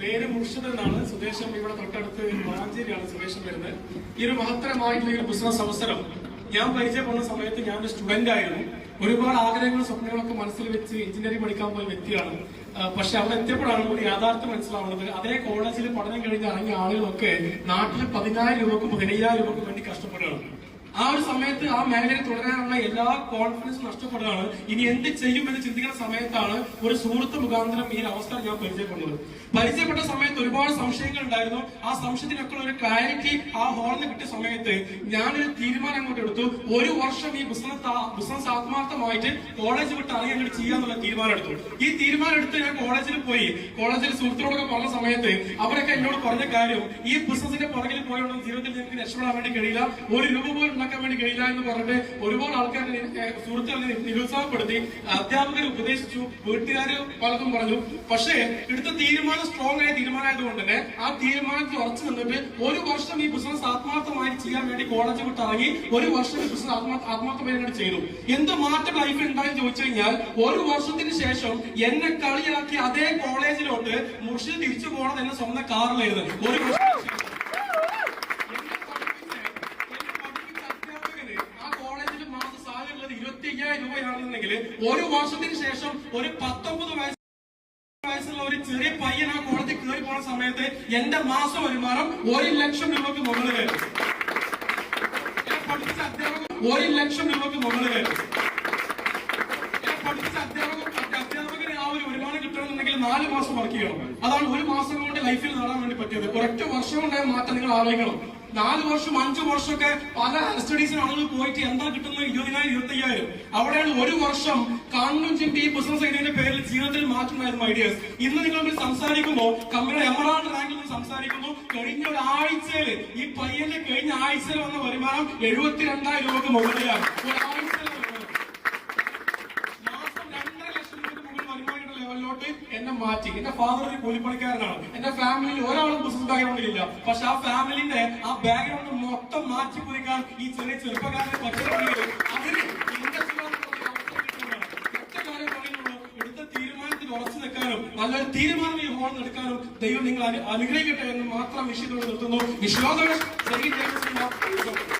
പേര് മുർഷിദ് എന്നാണ് സുദേശം ഇവിടെ തൊട്ടടുത്ത് വളാഞ്ചേരിയാണ് സുദേശം വരുന്നത്. ഈ ഒരു മഹത്തരമായിട്ടുള്ള ഒരു ബിസിനസ് അവസരം ഞാൻ പരിചയപ്പെടുന്ന സമയത്ത് ഞാൻ ഒരു സ്റ്റുഡന്റ് ആയിരുന്നു. ഒരുപാട് ആഗ്രഹങ്ങളും സ്വപ്നങ്ങളൊക്കെ മനസ്സിൽ വെച്ച് എഞ്ചിനീയറിംഗ് പഠിക്കാൻ പോയ വ്യക്തിയാണ്. പക്ഷെ അവിടെ എത്തിയപ്പോഴാണ് ഒരു യാഥാർത്ഥ്യം മനസ്സിലാവുന്നത്. അതേ കോളേജിൽ പഠനം കഴിഞ്ഞ് ഇറങ്ങിയ ആളുകളൊക്കെ നാട്ടിൽ പതിനായിരം രൂപക്കും പതിനയ്യായിരം രൂപക്കും വേണ്ടി കഷ്ടപ്പെടുകയാണ്. ആ ഒരു സമയത്ത് ആ മേഖലയിൽ തുടരാനുള്ള എല്ലാ കോൺഫിഡൻസും നഷ്ടപ്പെടുകയാണ്. ഇനി എന്ത് ചെയ്യും എന്ന് ചിന്തിക്കുന്ന സമയത്താണ് ഒരു സുഹൃത്ത് മുഖാന്തരം ഈ അവസ്ഥ ഞാൻ പരിചയപ്പെടുന്നത്. പരിചയപ്പെട്ട സമയത്ത് ഒരുപാട് സംശയങ്ങൾ ഉണ്ടായിരുന്നു. ആ സംശയത്തിനൊക്കെ ഒരു ക്ലാരിറ്റി ആ ഹാളിൽ നിന്ന് കിട്ടിയ സമയത്ത് ഞാനൊരു തീരുമാനം അങ്ങോട്ട് എടുത്തു. ഒരു വർഷം ഈ ബിസിനസ് ബിസിനസ് ആത്മാർത്ഥമായിട്ട് കോളേജ് വിട്ട് അറിയാൻ ചെയ്യാന്നുള്ള തീരുമാനം എടുത്തു. ഈ തീരുമാനം എടുത്ത് ഞാൻ കോളേജിൽ പോയി. കോളേജിൽ സുഹൃത്തുക്കളൊക്കെ പറഞ്ഞ സമയത്ത് അവരൊക്കെ എന്നോട് പറഞ്ഞ കാര്യം ഈ ബിസിനസിന്റെ പുറകിൽ പോയോണ്ട് ജീവിതത്തിൽ നിങ്ങൾക്ക് രക്ഷപ്പെടാൻ വേണ്ടി കഴിയില്ല. ഒരു രൂപ പോലും ഉണ്ടാക്കാൻ വേണ്ടി കഴിയില്ല എന്ന് പറഞ്ഞിട്ട് ഒരുപാട് ആൾക്കാർ സുഹൃത്തുക്കളെ നിരുത്സാഹപ്പെടുത്തി അധ്യാപകർ ഉപദേശിച്ചു വീട്ടുകാർ പലതും പറഞ്ഞു. പക്ഷേ എടുത്ത തീരുമാനം സ്ട്രോങ് ആയ തീരുമാനമായതുകൊണ്ട് തന്നെ ആ തീരുമാനത്തിൽ ഉറച്ചു നിന്നിട്ട് ഒരു വർഷം ഈ ബിസിനസ് ആത്മാർത്ഥമായി ചെയ്യാൻ വേണ്ടി കോളേജ് വിട്ട് ഇറങ്ങി ഒരു വർഷം ഈ ബിസിനസ് ആത്മാർത്ഥമായി ചെയ്തു. എന്ത് മാറ്റം ലൈഫിൽ ഉണ്ടായെന്ന് ചോദിച്ചു കഴിഞ്ഞാൽ ഒരു വർഷത്തിന് ശേഷം എന്നെ കളിയാക്കി അതേ കോളേജിലോട്ട് മുർഷി തിരിച്ചു പോകണം എന്നെ സ്വന്തം കാറിലായിരുന്നു ഒരു വർഷത്തിന് ശേഷം. എന്നെ പഠിപ്പിച്ച- എന്നെ പഠിപ്പിച്ച അധ്യാപകന് ആ കോളേജിൽ മാസ സാലറി ഉള്ളത് ഇരുപത്തി അയ്യായിരം രൂപയാണെന്നുണ്ടെങ്കിൽ ഒരു വർഷത്തിന് ശേഷം ഒരു പത്തൊമ്പത് വയസ്സ് വയസ്സുള്ള ഒരു ചെറിയ പയ്യൻ ആ കോളേജിൽ കയറി പോണ സമയത്ത് എന്റെ മാസ വരുമാനം ഒരു ലക്ഷം രൂപക്ക് മുകളിൽ വരും. പഠിച്ച അധ്യാപകൻ ഒരു ലക്ഷം രൂപക്ക് മുകളിൽ വരും. നാല് മാസം വർക്ക് ചെയ്യണം. അതാണ് ഒരു മാസം കൊണ്ട് ലൈഫിൽ നേടാൻ വേണ്ടി പറ്റിയത്. ഒരൊറ്റ വർഷം കൊണ്ടായ മാറ്റം നിങ്ങൾ ആലോചിക്കണം. നാല് വർഷം അഞ്ചു വർഷമൊക്കെ പല സ്റ്റഡീസിന് ആളുകൾ പോയിട്ട് എന്താ കിട്ടുന്നത്? ഇരുപതിനായിരം ഇരുപത്തി അയ്യായിരം അവിടെയാണ് ഒരു വർഷം കാണും ചിന്തി ഈ ബിസിനസ് ഐഡിയയുടെ പേരിൽ ജീവിതത്തിൽ മാറ്റുന്നതായിരുന്നു ഐഡിയാസ് ഇന്ന് നിങ്ങൾ സംസാരിക്കുമ്പോൾ കമ്പനിയുടെ എമറാൾഡ് റാങ്കിൽ നിന്ന് സംസാരിക്കുന്നു കഴിഞ്ഞ ഒരു ആഴ്ചയിൽ ഈ പയ്യന്റെ കഴിഞ്ഞ ആഴ്ചയിൽ വന്ന വരുമാനം എഴുപത്തിരണ്ടായിരം രൂപക്ക് മുകളിലാണ്. ഒരാഴ്ചയിലെ വരുമാനം മാസം രണ്ടര ലക്ഷം രൂപ മുകളിൽ വരുമാനങ്ങളുടെ ലെവലിലോട്ട് എന്നെ മാറ്റി. എന്റെ ഫാദർ ഒരു കൂലിപ്പണിക്കാരനാണ്. എന്റെ ഫാമിലിയിൽ ഒരാളും ബിസിനസ് ബാക്ക്ഗ്രൗണ്ടിലില്ല പക്ഷെ ആ ഫാമിലിന്റെ ആ ബാക്ക്ഗ്രൗണ്ട് മൊത്തം മാറ്റി കുറിക്കാൻ ഈ ചെറിയ ചെറുപ്പക്കാരനെ ഉറച്ചു നിൽക്കാനും നല്ലൊരു തീരുമാനം ഈ ഹോളിൽ എടുക്കാനും ദൈവം നിങ്ങൾ അനു- അനുഗ്രഹിക്കട്ടെ എന്ന് മാത്രം വിഷയത്തോട് നിർത്തുന്നു. വിശ്വാസം